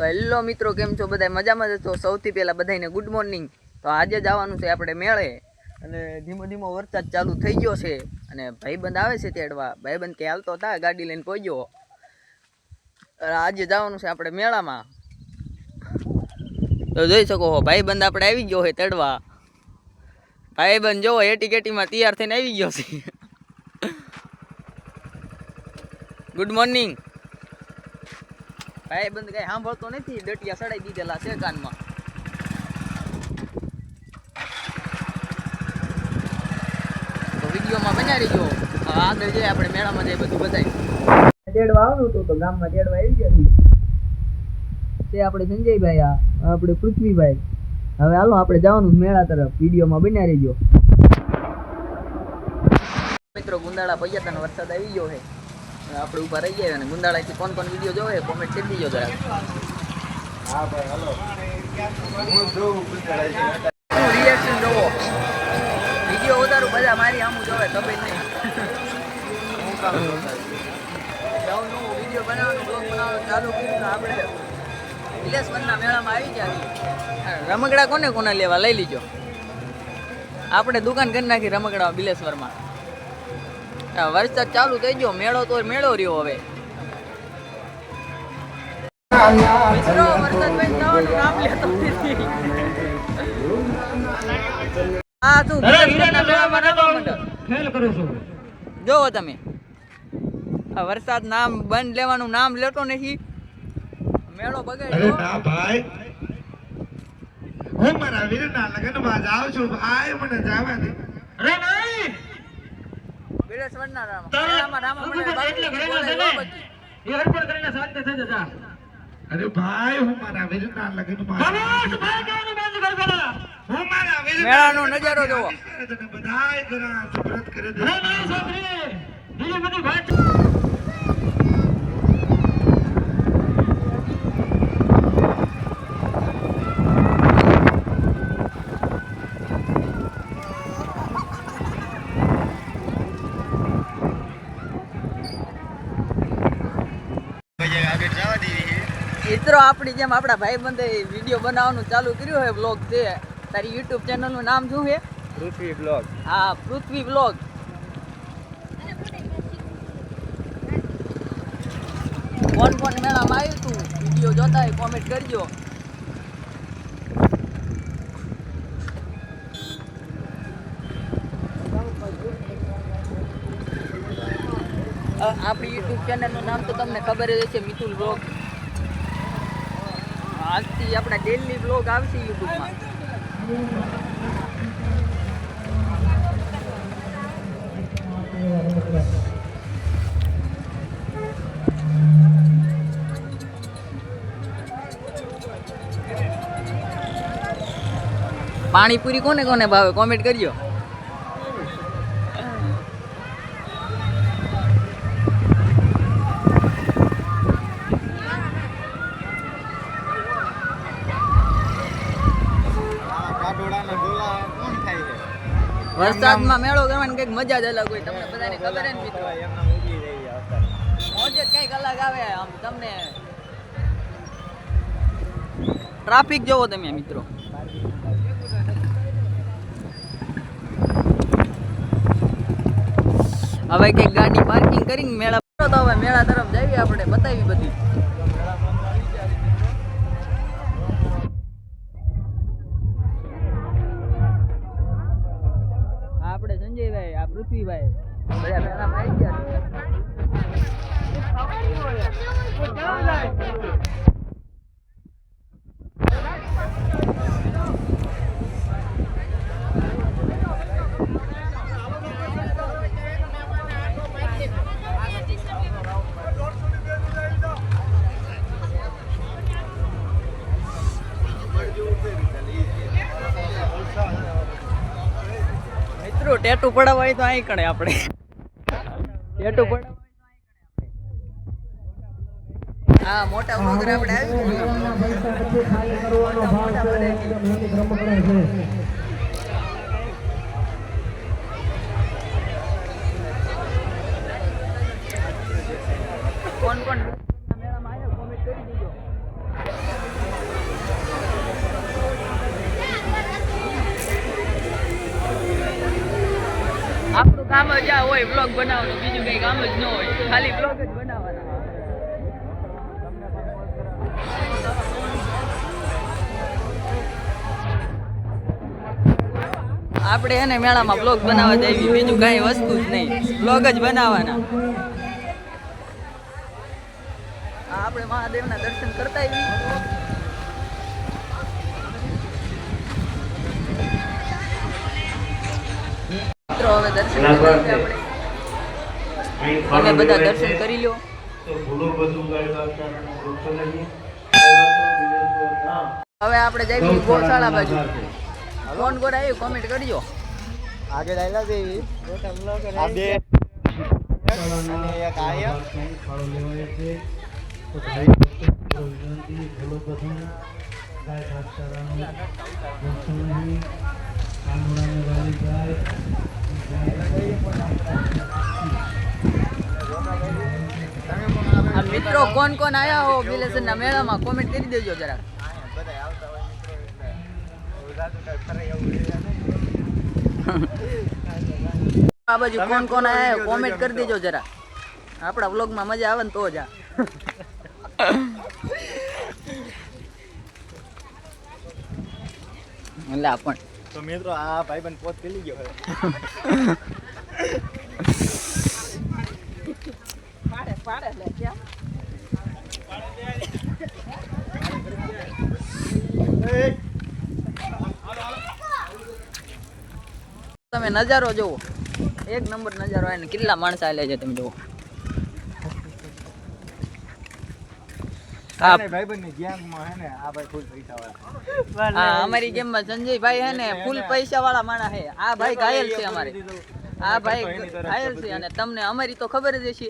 તો હેલો મિત્રો, કેમ છો? બધા મજામાં જ છો? સૌથી પહેલાં બધાને ગુડ મોર્નિંગ તો આજે જવાનું છે આપણે મેળે. અને ધીમો ધીમો વરસાદ ચાલુ થઈ ગયો છે. અને ભાઈબંધ આવે છે તેડવા. ભાઈબંધ કે હાલતો હતા ગાડી લઈને પહોંચ્યો આજે જવાનું છે આપણે મેળામાં. તો જોઈ શકો હો, ભાઈબંધ આપણે આવી ગયો છે તેડવા. ભાઈબંધ જોવો એટી કેટીમાં તૈયાર થઈને આવી ગયો છે. ગુડ મોર્નિંગ ભાઈ બંધ કઈ સાંભળતો નથી. ડટિયા સડાઈ દીધેલા છે કાનમાં. તો વિડીયોમાં બનાવી જો આગળ જઈએ આપણે મેળામાં જઈએ બધું બતાવી તેડવા હતું તો ગામમાં તેડવા આવી ગયા તે. આપણે સંજયભાઈ આ આપણે પૃથ્વીભાઈ. હવે હાલો આપણે જવાનું મેળા તરફ. વિડીયોમાં બન્યા રહીજો મિત્રો ગુંદાળા પૈયા વરસાદ આવી ગયો છે. આપણે ઊભા રહી ગયા અને ગુંદાળાથી કોણ કોણ વીડિયો જોવે કોમેન્ટ કરી દીજો જરાક. શું રિએક્શન જોવો? વીડિયો ઉતારું બધા મારી આમ જોવે તમે નહીં. નવું નવું વીડિયો બનાવવાનું બ્લોગ બનાવવાનું ચાલુ કર્યું આપણે વિલેસવનના મેળામાં આવી ગયા રમકડા કોને કોને લેવા? લઈ લીજો. આપણે દુકાન કરી નાખી રમકડા બિલેશ્વરમાં. વરસાદ ચાલુ થઈ ગયો મેળો તો મેળો રહ્યો હવે. જોવો તમે. આ વરસાદ નામ બંધ લેવાનું નામ લેતો નથી. મેળો બગાડ્યો. ના ભાઈ. હું મારા વીરના લગ્નમાં જાઉં છું. ભાઈ મને જવા દે. અરે નહીં! રામ. રામા બાકી. અરે ભાઈ હું મારા વીરના લગ્નમાં જાઉં છું. હું મારા વીરના મેળાનો નજારો જોવો. બધાય કરી દે મિત્રો આપણી જેમ આપણા ભાઈ ભાઈબંધે વીડિયો બનાવવાનું ચાલુ કર્યું છે બ્લોગ છે. તારી યુટ્યુબ ચેનલનું નામ શું છે? પૃથ્વી બ્લોગ હા પૃથ્વી બ્લોગ કોણ કોણ મેળામાં આવ્યું તું વીડિયો જોતા હોય કોમેન્ટ કરજો. આપણી યુટ્યુબ ચેનલનું નામ તો તમને ખબર જ હશે મિતુલ બ્લોગ આજથી આપણા ડેલી બ્લોગ આવશે યુટ્યુબમાં. પાણીપુરી કોને કોને ભાવે? કોમેન્ટ કરજો. વરસાદમાં મેળો કરવાની કંઈક મજા જ અલગ હોય તમને બધાને ખબર હે ને મિત્રો? મોજે કંઈક અલગ આવે આમ તમને. ટ્રાફિક જોવો તમે મિત્રો. હવે કંઈક ગાડી પાર્કિંગ કરીને મેળા તો હવે મેળા તરફ જઈએ આપણે બતાવી બધી. સંજયભાઈ આ પૃથ્વીભાઈ બધા મેળામાં આવી ગયા ટેટુ હોય તો અહીં કણે આપણે. એ આપણે. હા મોટા વગર આપણે આવી જ આ હોય બ્લોગ બનાવવાનો, બીજું કઈ કામ જ ન હોય. ખાલી બ્લોગ જ બનાવવાના. આપણે એને મેળામાં બ્લોગ બનાવવા દેવી બીજું કઈ વસ્તુ જ નહીં. બ્લોગ જ બનાવવાના. આપણે મહાદેવના દર્શન કરતા મિત્રો હવે દર્શન તમે બધા દર્શન કરી લો હવે આપણે જઈશું ગોશાળા બાજુ. ફોન કોણ આવ્યું કોમેન્ટ કરજો. આગળ આવેલા દેવી આ બે. અને એક આર્ય લેવાય છે. તો ભાઈ ભૂલો બધું ગાય ઘાસચારાનું નુકસાન નહીં કાનુડાને વાલી ગાય. આ મિત્રો કોણ કોણ આયા હો? બિલેસન ના મેળામાં કોમેન્ટ કરી દેજો જરા આ બાજુ કોણ કોણ આવ્યા કોમેન્ટ કરી દેજો જરા આપણા વ્લોગમાં મજા આવે ને તો જ આ. એટલે આ પણ. તો મિત્રો આ ભાઈબંધ પોત પેલી ગયો હવે. તમે નજારો જુઓ. એક નંબર નજારો આવે ને કેટલા માણસ આવેલા છે તમે જુઓ. હા ગેમની ગેંગમાં હે ને આ ભાઈ ફૂલ પૈસા વાળા. હા અમારી ગેમમાં સંજયભાઈ હે ને ફૂલ પૈસા વાળા માણસ હે. આ ભાઈ ઘાયલ છે અમારે. આ ભાઈ ઘાયલ છે અને તમને અમારી તો ખબર જ હશે.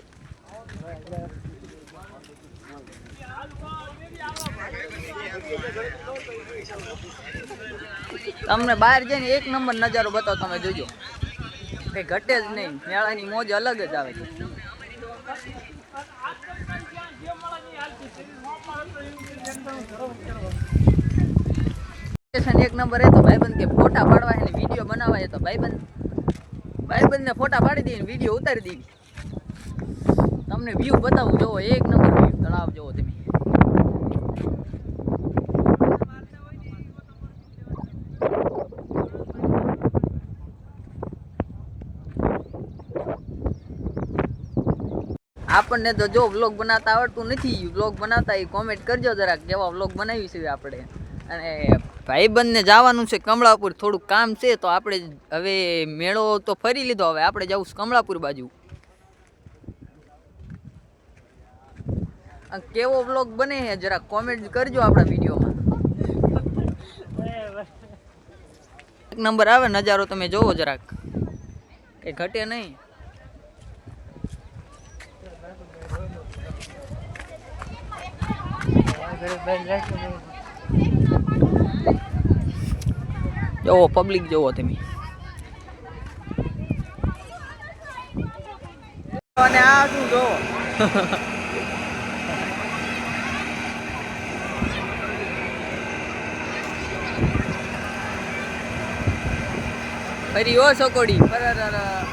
તમને બહાર જઈને એક નંબર નજારો બતાવો તમે જોજો. કઈ ઘટે જ નહીં. મેળાની મોજ અલગ જ આવે છે. એક નંબર હે તો ભાઈબંધ કે ફોટા પાડવા એને વીડિયો બનાવવા તો ભાઈબંધ. ભાઈબંધને ફોટા પાડી દઈએ વીડિયો ઉતારી દઈએ. તમને વ્યૂ બતાવું, જોવો, એક નંબર વ્યૂ તળાવ જોવો તમે. આપણને તો જો વ્લોગ બનાવતા આવડતું નથી વ્લોગ બનાવતા એ કોમેન્ટ કરજો જરાક કેવા વ્લોગ બનાવી છે આપણે. અને ભાઈબંધને જવાનું છે કમળાપુર થોડુંક કામ છે તો આપણે હવે મેળો તો ફરી લીધો હવે આપણે જવું છે કમળાપુર બાજુ. કેવો વ્લોગ બને છે જરાક કોમેન્ટ કરજો આપણા વિડીયોમાં. એક નંબર આવે નજારો તમે જોવો જરાક. કંઈ ઘટે નહીં. જોવો પબ્લિક જવો તમે. અને આ શું જો ફરી ઓ સકોડી પરરર.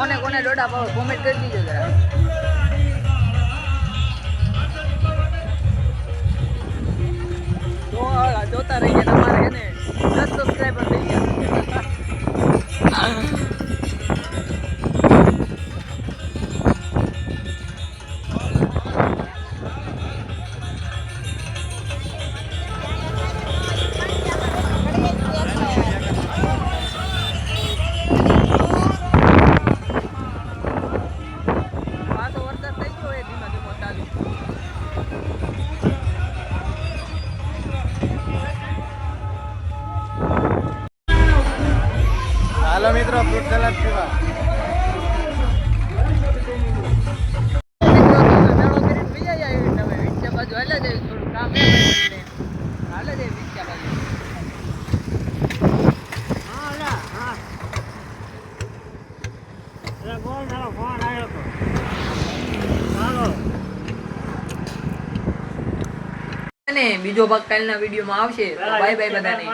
કોને કોને દોડા પાવો કોમેન્ટ કરી દીજો જરા. જોતા રહી ગયા બીજો ભાગ કાલના વિડીયોમાં આવશે. બાય બાય બધાને.